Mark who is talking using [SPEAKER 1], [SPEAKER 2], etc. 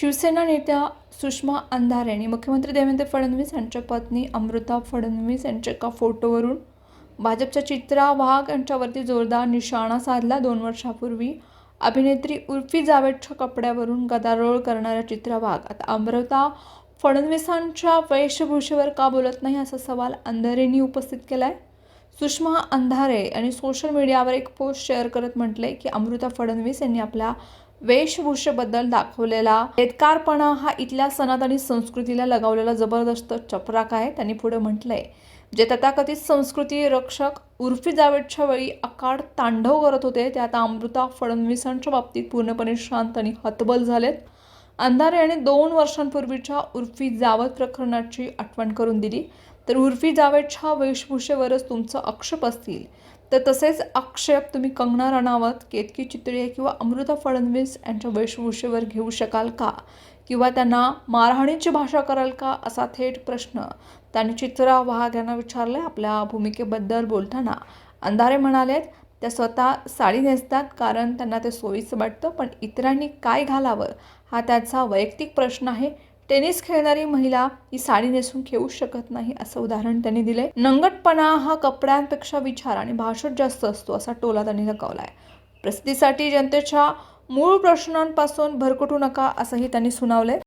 [SPEAKER 1] शिवसेना नेत्या सुषमा अंधार यांनी मुख्यमंत्री देवेंद्र फडणवीस यांच्या पत्नी अमृता फडणवीस यांच्या एका फोटोवरून भाजपच्या चित्रा वाघ यांच्यावरती जोरदार निशाणा साधला. दोन वर्षापूर्वी अभिनेत्री उर्फी जावेदच्या कपड्यावरून गदारोळ करणाऱ्या चित्रा वाघ. आता अमृता फडणवीसांच्या वेशभूषेवर का बोलत नाही असा सवाल अंधारेंनी उपस्थित केला आहे सुषमा अंधारे यांनी सोशल मीडियावर एक पोस्ट शेअर करत म्हटले की अमृता फडणवीस यांनी आपल्या वेशभूषेबद्दल दाखवलेला बेदकारपणा हा इथल्या सनातनी संस्कृतीला लगावलेला जबरदस्त चपराक आहे. त्यांनी पुढे म्हटलंय जे तथाकथित संस्कृती रक्षक उर्फी जावेदच्या वेळी अकाड तांडव करत होते ते आता अमृता फडणवीसांच्या बाबतीत पूर्णपणे शांत आणि हतबल झालेत. अंधारे यांनी दोन वर्षांपूर्वीच्या उर्फी जावत प्रकरणाची आठवण करून दिली. तर उर्फी जावेदच्या वेशभूषेवरच तुमचं आक्षेप असतील. तर तसेच आक्षेप तुम्ही कंगना रणावत केतकी चितळे किंवा अमृता फडणवीस यांच्या वेशभूषेवर घेऊ शकाल का? किंवा त्यांना मारहाणीची भाषा कराल का? असा थेट प्रश्न त्यांनी चित्रा वाघ यांना विचारले आपल्या भूमिकेबद्दल बोलताना. अंधारे म्हणालेत त्या स्वतः साडी नेसतात कारण त्यांना ते सोयीचं वाटतं पण इतरांनी काय घालावं? हा त्याचा वैयक्तिक प्रश्न आहे. टेनिस खेळणारी महिला ही साडी नेसून खेळू शकत नाही असं उदाहरण त्यांनी दिले नंगटपणा हा कपड्यांपेक्षा विचार आणि भाषेत जास्त असतो असा टोला त्यांनी लगावला आहे प्रसिद्धीसाठी जनतेच्या मूळ प्रश्नांपासून भरकटू नका असंही त्यांनी सुनावलंय.